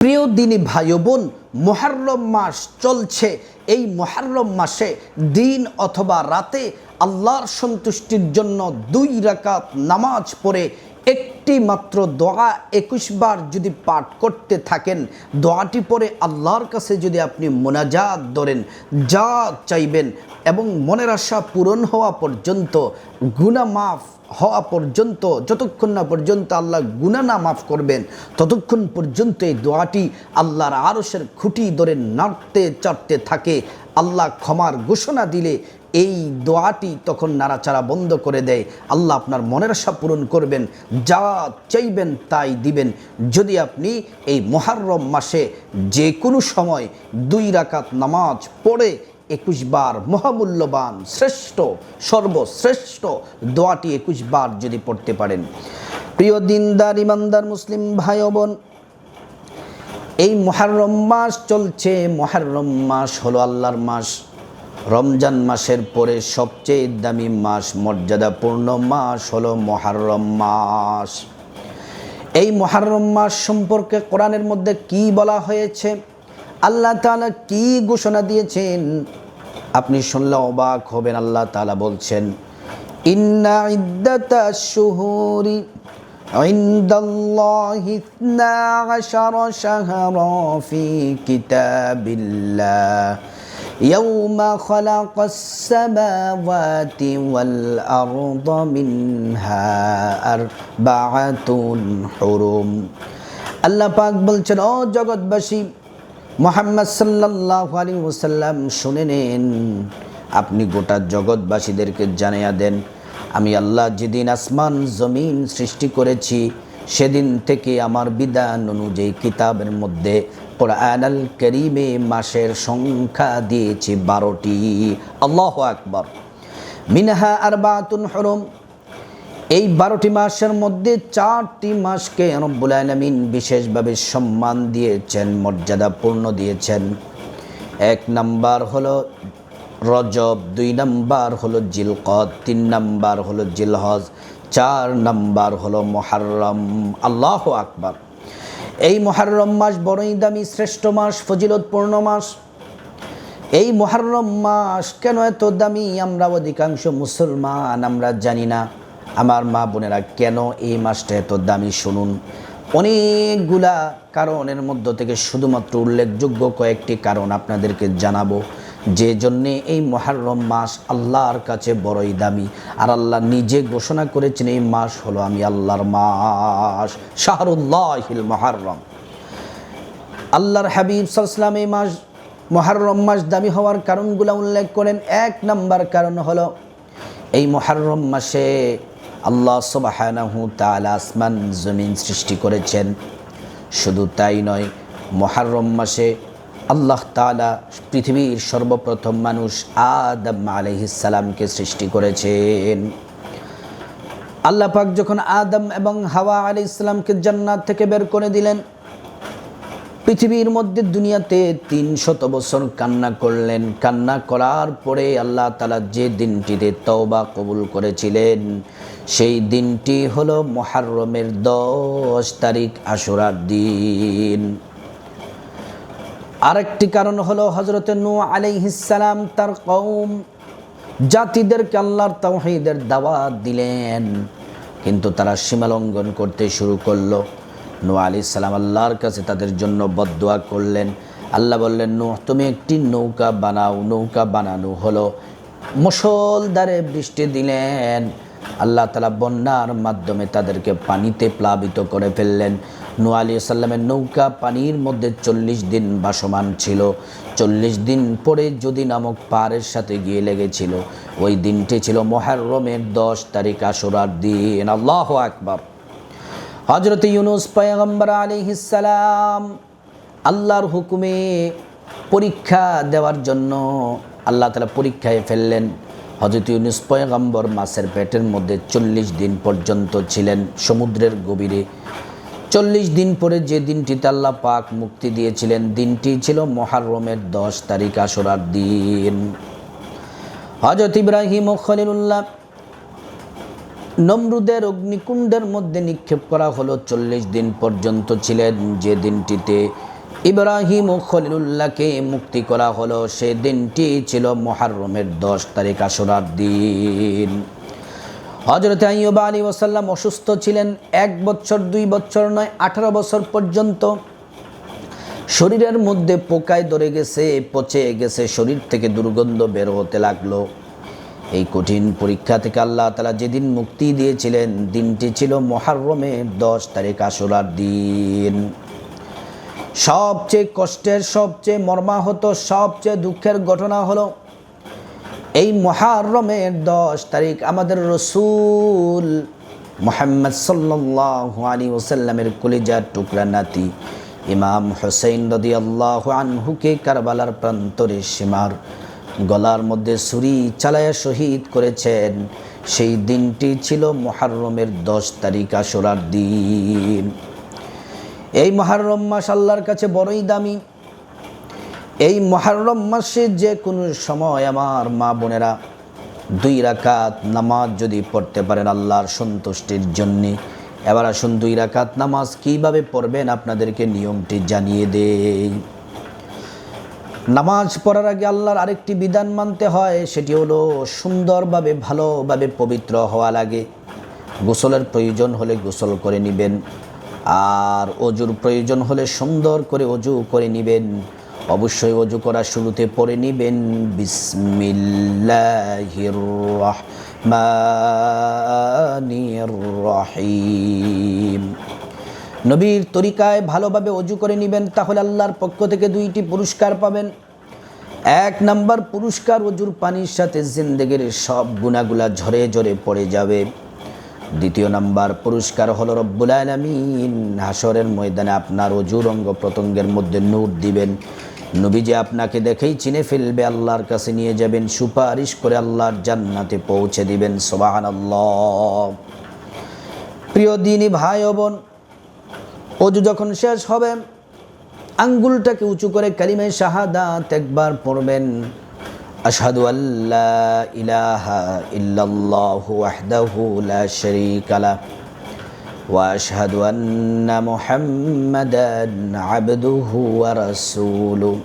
প্রিয় দিনী ভাই বোন মোহারম মাস চলছে। এই মোহারম মাসে দিন অথবা রাতে আল্লাহর সন্তুষ্টির জন্য দুই রাকাত নামাজ পড়ে একটি মাত্র দোয়া একুশ বার যদি পাঠ করতে থাকেন, দোয়াটি পরে আল্লাহর কাছে যদি আপনি মোনাজাত ধরেন, যা চাইবেন এবং মনের আশা পূরণ হওয়া পর্যন্ত গুনা মাফ হওয়া পর্যন্ত, যতক্ষণ না পর্যন্ত আল্লাহ গুনা না মাফ করবেন, ততক্ষণ পর্যন্ত এই দোয়াটি আল্লাহর আরসের খুঁটি ধরে নাড়তে, চাড়তে থাকে। আল্লাহ ক্ষমার ঘোষণা দিলে এই দোয়াটি তখন নাড়াচাড়া বন্ধ করে দেয়। আল্লাহ আপনার মনের আশা পূরণ করবেন, যা চাইবেন তাই দিবেন। যদি আপনি এই মহারম মাসে যে কোনো সময় দুই রাকাত নামাজ পড়ে একুশ বার মহামূল্যবান, শ্রেষ্ঠ, সর্বশ্রেষ্ঠ দোয়াটি একুশ বার যদি পড়তে পারেন। প্রিয় দিনদার, ইমানদার মুসলিম ভাই বোন, এই মহারম মাস চলছে। মহারম মাস হলো আল্লাহর মাস। রমজান মাসের পরে সবচেয়ে দামি মাস মর্যাদাপূর্ণ মাস হলো মহারম মাস এই মহারম মাস সম্পর্কে কোরআনের মধ্যে কি বলা হয়েছে আল্লাহ তাআলা কি ঘোষণা দিয়েছেন আপনি শুনলে অবাক হবেন আল্লাহ তাআলা বলছেন ইন্না ইদ্দাতা শুহুরি عند الله اثنا عشر شهرا في كتاب الله يوم خلق السماوات والأرض منها أربعة حرم আল্লাহ পাক বলছেন ও জগৎবাসী মোহাম্মদ সাল্লাহ আলী ওসাল্লাম শুনে নেন আপনি গোটা জগৎবাসীদেরকে জানিয়ে দেন আমি আল্লাহ যেদিন আসমান জমিন সৃষ্টি করেছি সেদিন থেকে আমার বিধান অনুযায়ী কিতাবের মধ্যে কোরআন আল করিমে মাসের সংখ্যা দিয়েছি বারোটি। আল্লাহ আকবর। মিনহা আর বাতুন হরম। এই বারোটি মাসের মধ্যে চারটি মাসকে রব্বুল আলমিন বিশেষভাবে সম্মান দিয়েছেন মর্যাদাপূর্ণ দিয়েছেন। এক নাম্বার হলো রজব দুই নাম্বার হলো জিলকদ, তিন নাম্বার হলো জিলহজ, চার নাম্বার হলো মহারম আল্লাহ আকবার। এই মহারম মাস বড়ই দামি, শ্রেষ্ঠ মাস, ফজিলতপূর্ণ মাস। এই মহারম মাস কেন এত দামি? আমরা অধিকাংশ মুসলমান, আমরা জানি না। আমার মা বোনেরা, কেন এই মাসটা এত দামি শুনুন। অনেকগুলা কারণের মধ্য থেকে শুধুমাত্র উল্লেখযোগ্য কয়েকটি কারণ আপনাদেরকে জানাব। যে জন্যে এই মহারম মাস আল্লাহর কাছে বড়ই দামি। আর আল্লাহ নিজে ঘোষণা করেছেন, এই মাস হলো আমি আল্লাহর মাস, শাহরুল্লাহিল মহারম। আল্লাহর হাবিব সাল্লাম এই মাস, মহারম মাস দামি হওয়ার কারণগুলো উল্লেখ করেন। এক নাম্বার কারণ হলো, এই মহারম মাসে আল্লাহ সবাহানাহু আসমান, জমিন সৃষ্টি করেছেন। শুধু তাই নয়, মহারম মাসে আল্লাহ তালা পৃথিবীর সর্বপ্রথম মানুষ আদম আলহিসাল্লামকে সৃষ্টি করেছেন। আল্লাহ পাক যখন আদম এবং হাওয়া আলি ইসলামকে জান্নাত থেকে বের করে দিলেন, পৃথিবীর মধ্যে দুনিয়াতে তিন শত বছর কান্না করলেন। কান্না করার পরে আল্লাহ তালা যে দিনটিতে তওবা কবুল করেছিলেন, সেই দিনটি হলো মহারমের দশ তারিখ আশুরার দিন। আরেকটি কারণ হলো হজরত নু আলাইহিসালাম তার কৌম জাতিদেরকে আল্লাহর তাওহীদের দাওয়াত দিলেন। কিন্তু তারা সীমালঙ্ঘন করতে শুরু করল। নু আলি সালাম আল্লাহর কাছে তাদের জন্য বদোয়া করলেন। আল্লাহ বললেন নু তুমি একটি নৌকা বানাও। নৌকা বানানো হলো মুসলদারে বৃষ্টি দিলেন। আল্লাহ তালা বন্যার মাধ্যমে তাদেরকে পানিতে প্লাবিত করে ফেললেন। নু আলী সাল্লামের নৌকা পানির মধ্যে চল্লিশ দিন বাসমান ছিল। চল্লিশ দিন পরে যদি নামক পাহাড়ের সাথে গিয়ে লেগেছিল, ওই দিনটি ছিল মহারমের দশ তারিখ আশুরার দিন। আল্লাহ আকবর। হজরত ইউনুস পয়গম্বর আলিহিসাল্লাম আল্লাহর হুকুমে পরীক্ষা দেওয়ার জন্য আল্লাহ তালা পরীক্ষায় ফেললেন। হজরত ইউনুস পয়গম্বর মাসের পেটের মধ্যে চল্লিশ দিন পর্যন্ত ছিলেন সমুদ্রের গভীরে। চল্লিশ দিন পরে যে দিনটিতে আল্লাহ পাক মুক্তি দিয়েছিলেন, দিনটি ছিল মহারমের দশ তারিখ আসরার দিন। হজরত ইব্রাহিম ও খলিলুল্লাহ নমরুদের অগ্নিকুণ্ডের মধ্যে নিক্ষেপ করা হলো, চল্লিশ দিন পর্যন্ত ছিলেন যে দিনটিতে ইব্রাহিম ও খলিলুল্লাহকে মুক্তি করা হলো, সে দিনটি ছিল মহারমের দশ তারিখ আসরার দিন। হজরত আইয়ুব আলী ওসাল্লাম অসুস্থ ছিলেন এক বছর, দুই বছর নয়, আঠারো বছর পর্যন্ত। শরীরের মধ্যে পোকায় ধরে গেছে, পচে গেছে, শরীর থেকে দুর্গন্ধ বের হতে লাগল। এই কঠিন পরীক্ষা থেকে আল্লাহ তালা যেদিন মুক্তি দিয়েছিলেন, দিনটি ছিল মহারমের দশ তারিখ আসরার দিন। সবচেয়ে কষ্টের, সবচেয়ে মর্মাহত, সবচেয়ে দুঃখের ঘটনা হলো এই মহারমের দশ তারিখ আমাদের রসুল মোহাম্মদ সাল্লাহ আলী ওসাল্লামের কলিজার টুকরা নাতি ইমাম হোসেন রদি আল্লাহ আনহুকে কারবালার প্রান্তরে সীমার গলার মধ্যে ছুরি চালায়া শহীদ করেছেন। সেই দিনটি ছিল মহারমের দশ তারিখ আসরার দিন। এই মহারম মাস আল্লাহর কাছে বড়ই দামি। এই মহারম মাসে যে কোনো সময় আমার মা বোনেরা দুই রাকাত নামাজ যদি পড়তে পারেন আল্লাহর সন্তুষ্টির জন্যে, এবার আসুন দুই রাকাত নামাজ কীভাবে পড়বেন আপনাদেরকে নিয়মটি জানিয়ে দেই। নামাজ পড়ার আগে আল্লাহর আরেকটি বিধান মানতে হয়, সেটি হলো সুন্দরভাবে, ভালোভাবে পবিত্র হওয়া লাগে। গোসলের প্রয়োজন হলে গোসল করে নেবেন, আর অজুর প্রয়োজন হলে সুন্দর করে অজু করে নেবেন। অবশ্যই অজু করার শুরুতে পড়ে নেবেন। রহিম। নবীর তরিকায় ভালোভাবে অজু করে নেবেন, তাহলে আল্লাহর পক্ষ থেকে দুইটি পুরস্কার পাবেন। এক নাম্বার পুরস্কার, অজুর পানির সাথে জিন্দেগির সব গুণাগুলা ঝরে ঝরে পড়ে যাবে। দ্বিতীয় নাম্বার পুরস্কার হলো রব্বুল আলমিন। হাসরের ময়দানে আপনার অজুর অঙ্গ প্রত্যঙ্গের মধ্যে নূর দিবেন। নবী যে আপনাকে দেখেই চিনে ফেলবে, আল্লাহর কাছে নিয়ে যাবেন, সুপারিশ করে আল্লাহর জান্নাতে পৌঁছে দিবেন সোবাহান আল্লাহ প্রিয় দিনী ভাই বোন, অজু যখন শেষ হবে, আঙ্গুলটাকে উঁচু করে কালিমায় শাহাদাত একবার পড়বেন। আশহাদু আল্লা ইলাহা ইল্লাল্লাহু ওয়াহদাহু লা শারীকা واشهد ان محمدا عبده ورسوله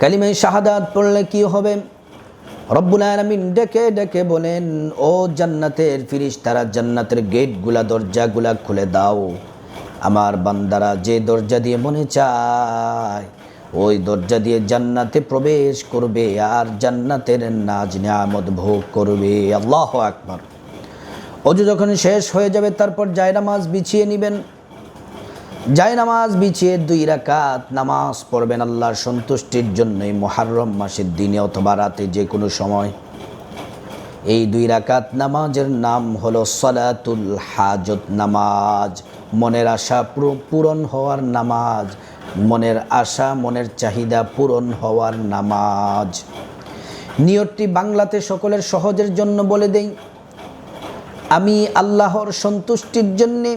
কালিমায় শাহাদাত পড়লে কি হবে রব্বুল আলামিন ডেকে ডেকে বলেন ও জান্নাতের ফিরিস্তারা জান্নাতের গেটগুলা দরজাগুলা খুলে দাও আমার বান্দারা যে দরজা দিয়ে মনে চায় ওই দরজা দিয়ে জান্নাতে প্রবেশ করবে আর জান্নাতের নাজ নিয়ামত ভোগ করবে আল্লাহ আকবার অজু যখন শেষ হয়ে যাবে, তারপর জায়নামাজ বিছিয়ে নেবেন। জায়নামাজ বিছিয়ে দুই রাকাত নামাজ পড়বেন আল্লাহর সন্তুষ্টির জন্যই মহারম মাসের দিনে অথবা রাতে যে কোনো সময়। এই দুই রাকাত নামাজের নাম হলো সলাতুল হাজত নামাজ। মনের আশা পূরণ হওয়ার নামাজ। মনের আশা, মনের চাহিদা পূরণ হওয়ার নামাজ। নিয়তটি বাংলাতে সকলের সহজের জন্য বলে দেই। আমি আল্লাহর সন্তুষ্টির জন্যে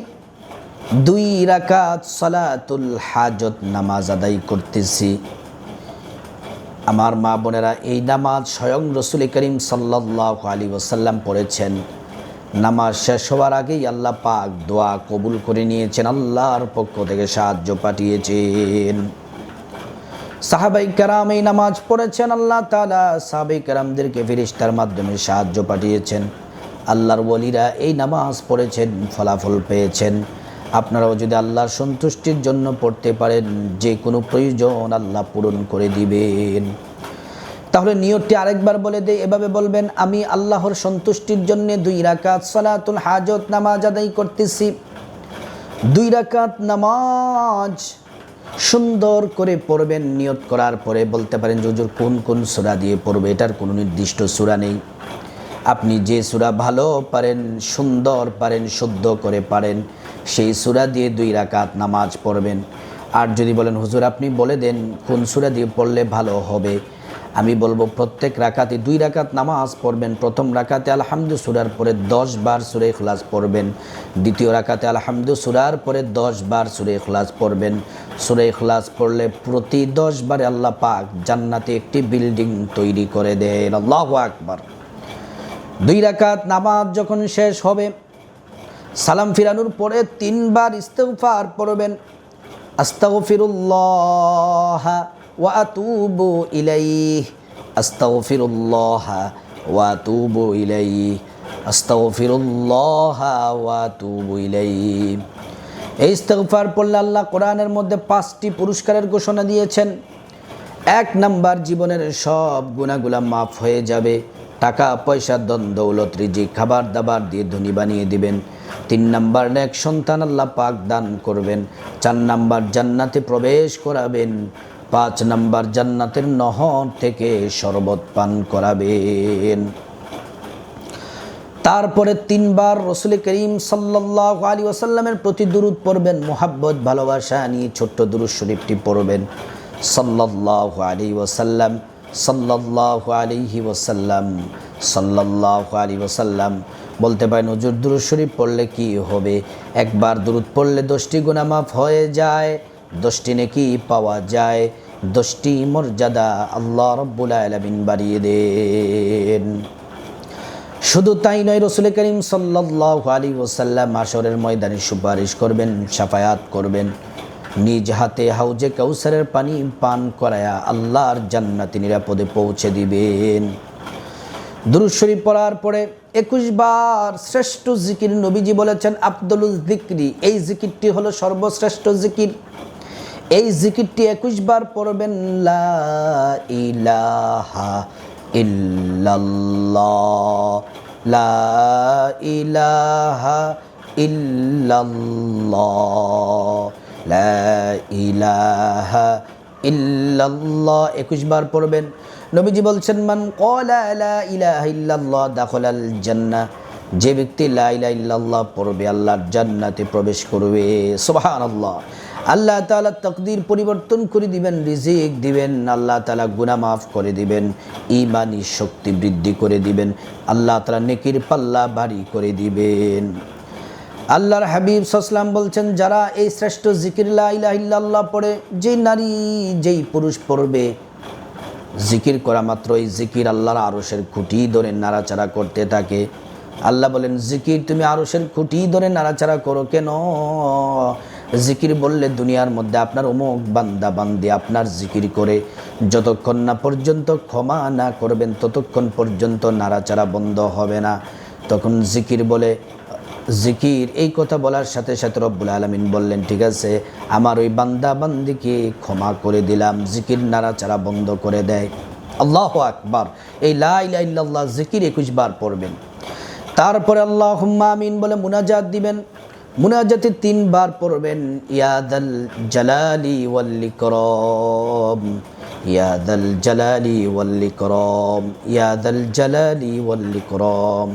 দুই রাকাত সলাতুল হাজত নামাজ আদায় করতেছি। আমার মা বোনেরা এই নামাজ স্বয়ং রসুল করিম সাল্লাহ আলী ওসাল্লাম পড়েছেন। নামাজ শেষ হওয়ার আগেই আল্লাহ পাক দোয়া কবুল করে নিয়েছেন, আল্লাহর পক্ষ থেকে সাহায্য পাঠিয়েছেন। সাহাবাই কারাম এই নামাজ পড়েছেন, আল্লাহ তালা সাহাবাই কারামদেরকে ফিরিস্তার মাধ্যমে সাহায্য পাঠিয়েছেন। আল্লাহর বলিরা এই নামাজ পড়েছেন, ফলাফল পেয়েছেন। আপনারাও যদি আল্লাহর সন্তুষ্টির জন্য পড়তে পারেন, যে কোনো প্রয়োজন আল্লাহ পূরণ করে দিবেন। তাহলে নিয়তটি আরেকবার বলে দেয় এভাবে বলবেন, আমি আল্লাহর সন্তুষ্টির জন্য দুই রাকাত সালাতুল হাজত নামাজ আদায় করতেছি। দুই রাকাত নামাজ সুন্দর করে পড়বেন, নিয়ত করার পরে বলতে পারেন জুজুর কোন কোন সুরা দিয়ে পড়বে? এটার কোনো নির্দিষ্ট সুরা নেই। আপনি যে সুরা ভালো পারেন, সুন্দর পারেন, শুদ্ধ করে পারেন, সেই সুরা দিয়ে দুই রাকাত নামাজ পড়বেন। আর যদি বলেন, হুজুর, আপনি বলে দেন কোন সুরা দিয়ে পড়লে ভালো হবে? আমি বলব, প্রত্যেক রাকাতে দুই রাকাত নামাজ পড়বেন। প্রথম রাকাতে আলহামদু সুরার পরে দশ বার সুরে খলাস পড়বেন। দ্বিতীয় রাকাতে আলহামদু সুরার পরে দশ বার সুরে খলাস পড়বেন। সুরে খলাস পড়লে প্রতি দশ বারে আল্লাহ পাক জান্নাতে একটি বিল্ডিং তৈরি করে দেয় আল্লাহ আকবার। দুই রাকাত নামাজ যখন শেষ হবে, সালাম ফিরানোর পরে তিনবার ইস্তেফার পড়বেন। আস্তাগফিরুল্লাহ ওয়া আতুবু ইলাইহি। আস্তাগফিরুল্লাহ ওয়া আতুবু ইলাইহি। আস্তাগফিরুল্লাহ ওয়া আতুবু ইলাইহি। এই ইস্তেগফার পড়লে আল্লাহ কোরআনের মধ্যে পাঁচটি পুরস্কারের ঘোষণা দিয়েছেন। এক নাম্বার জীবনের সব গুণাগুলা মাফ হয়ে যাবে। টাকা, পয়সা দন দৌলত রিজি খাবার, দাবার দিয়ে ধনী বানিয়ে দিবেন। তিন নাম্বার এক সন্তান আল্লাহ পাক দান করবেন। চার নাম্বার, জান্নাতে প্রবেশ করাবেন। পাঁচ নাম্বার, জান্নাতের নহর থেকে শরবত পান করাবেন। তারপরে তিনবার রসুল করিম সাল্লাহ আলী ওসাল্লামের প্রতি দুরুদ পড়বেন, মোহাব্বত, ভালোবাসা নিয়ে ছোট্ট দুরুদ শরীফটি পড়বেন। সাল্লাহ আলী ওসাল্লাম সাল্লাহ আলিহি ওসাল্লাম সাল্লাহ আলী ওসাল্লাম বলতে পারেন নজর দুরুদ শরীফ পড়লে কি হবে? একবার দুরুদ পড়লে দশটি গুণামাফ হয়ে যায়, দশটি নেকি পাওয়া যায়, দশটি মর্যাদা আল্লাহ রব্বুল আলমিন বাড়িয়ে দেন। শুধু তাই নয়, রসুল করিম সাল্লাহ আলী ওসাল্লাম আসরের ময়দানে সুপারিশ করবেন, সাফায়াত করবেন। নিজ হাতে হাউজে কৌসারের পানি পান করায়া আল্লাহর জান্নাতি নিরাপদে পৌঁছে দিবেন। দুরুদ শরীফ পড়ার পরে একুশ বার শ্রেষ্ঠ জিকির নবীজি বলেছেন আব্দুল জিকরি, এই জিকিরটি হলো সর্বশ্রেষ্ঠ জিকির। এই জিকিরটি একুশ বার পড়বেন, লা ইলাহা লা ইলাহা ইল্লাল্লাহ। ইলাহা ইল্লাল্লাহ। একুশ বার পড়বেন। নবীজি বলছেন, মান ক্বালা লা ইলাহা ইল্লাল্লাহ জান্নাহ। যে ব্যক্তি লা ইলাহা ইল্লাল্লাহ পড়বে, আল্লাহর জান্নাতে প্রবেশ করবে। সুবহানাল্লাহ। আল্লাহ তাআলা তকদির পরিবর্তন করে দিবেন, রিজিক দিবেন, আল্লাহ তালা গুনাহ মাফ করে দিবেন, ঈমানি শক্তি বৃদ্ধি করে দিবেন, আল্লাহ তালা নেকির পাল্লা ভারী করে দিবেন। আল্লাহর হাবিব সাসলাম বলছেন, যারা এই শ্রেষ্ঠ জিকির লা ইলাহা পড়ে, যেই নারী, যেই পুরুষ পড়বে, জিকির করা মাত্র এই জিকির আল্লাহর আরসের খুঁটি ধরে নাড়াচাড়া করতে থাকে। আল্লাহ বলেন, জিকির তুমি আরসের খুঁটি ধরে নাড়াচাড়া করো কেন? জিকির বললে দুনিয়ার মধ্যে আপনার অমুক বান্দা বান্দি আপনার জিকির করে, যতক্ষণ না পর্যন্ত ক্ষমা না করবেন, ততক্ষণ পর্যন্ত নাড়াচাড়া বন্ধ হবে না। তখন জিকির বলে জিকির, এই কথা বলার সাথে সাথে রব্বুল আলমিন বললেন, ঠিক আছে, আমার ওই বান্দা বান্দিকে ক্ষমা করে দিলাম, জিকির নাড়াচাড়া বন্ধ করে দেয়। আল্লাহ আকবার। এই লাইল্লাহ জিকির একুশ বার পড়বেন। তারপরে আল্লাহ আমিন বলে মুনাজাত দিবেন। মুনাজাতে তিনবার পড়বেন ইয়াদাল জালালি ওয়াল্লিকরম ইয়াদাল জালালি ওয়াল্লিকরম ইয়াদাল জালালি ওয়াল্লিকরম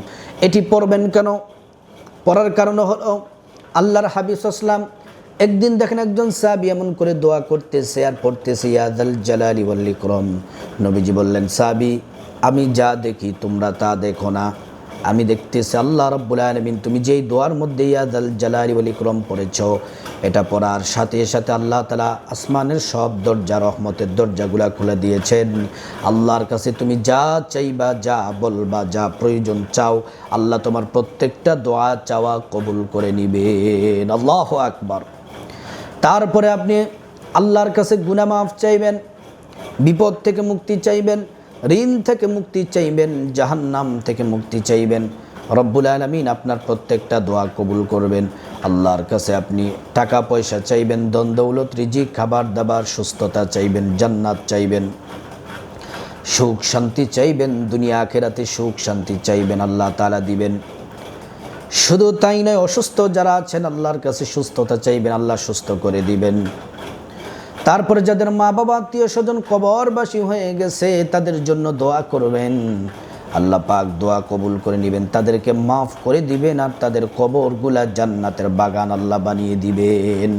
এটি পড়বেন কেন? পড়ার কারণ হলো আল্লাহর হাবিস আসলাম একদিন দেখেন একজন সাহাবি এমন করে দোয়া করতেছে আর পড়তেছে ইয়াদাল জালালি ওয়াল্লিকরম নবীজি বললেন, সাহাবি, আমি যা দেখি তোমরা তা দেখো না। আমি দেখতেছি আল্লাহ রব্বুল আলমিন, তুমি যেই দোয়ার মধ্যে ইয়াদাল জালালি ওয়াল ইকরম পড়েছ, এটা পড়ার সাথে সাথে আল্লাহ তালা আসমানের সব দরজা, রহমতের দরজাগুলা খুলে দিয়েছেন। আল্লাহর কাছে তুমি যা চাইবা, যা বলবা, যা প্রয়োজন চাও, আল্লাহ তোমার প্রত্যেকটা দোয়া, চাওয়া কবুল করে নিবেন। আল্লাহ আকবার। তারপরে আপনি আল্লাহর কাছে গুনামাফ চাইবেন, বিপদ থেকে মুক্তি চাইবেন ঋণ থেকে মুক্তি চাইবেন, জাহান্নাম থেকে মুক্তি চাইবেন। রব্বুল আলমিন আপনার প্রত্যেকটা দোয়া কবুল করবেন। আল্লাহর কাছে আপনি টাকা পয়সা চাইবেন দ্বন্দ্বৌলত রিজিক, খাবার দাবার, সুস্থতা চাইবেন, জান্নাত চাইবেন। সুখ শান্তি চাইবেন, দুনিয়া আখেরাতে সুখ শান্তি চাইবেন, আল্লাহ তালা দিবেন। শুধু তাই নয়, অসুস্থ যারা আছেন, আল্লাহর কাছে সুস্থতা চাইবেন, আল্লাহ সুস্থ করে দিবেন। তারপরে যাদের মা বাবা আত্মীয় স্বজন কবরবাসী হয়ে গেছে, তাদের জন্য দোয়া করবেন। আল্লাহ পাক দোয়া কবুল করে নেবেন, তাদেরকে মাফ করে দিবেন আর তাদের কবরগুলা জান্নাতের বাগান আল্লাহ বানিয়ে দিবেন।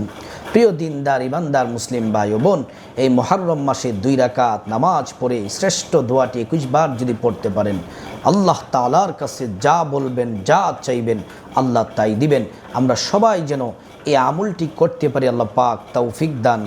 প্রিয় দিনদার, ইমানদার মুসলিম ভাই ও বোন এই মহারম মাসে দুই রাকাত নামাজ পড়ে শ্রেষ্ঠ দোয়াটি একুশ বার যদি পড়তে পারেন, আল্লাহ তালার কাছে যা বলবেন, যা চাইবেন, আল্লাহ তাই দিবেন। আমরা সবাই যেন এই আমলটি করতে পারি, আল্লাহ পাক তৌফিক দান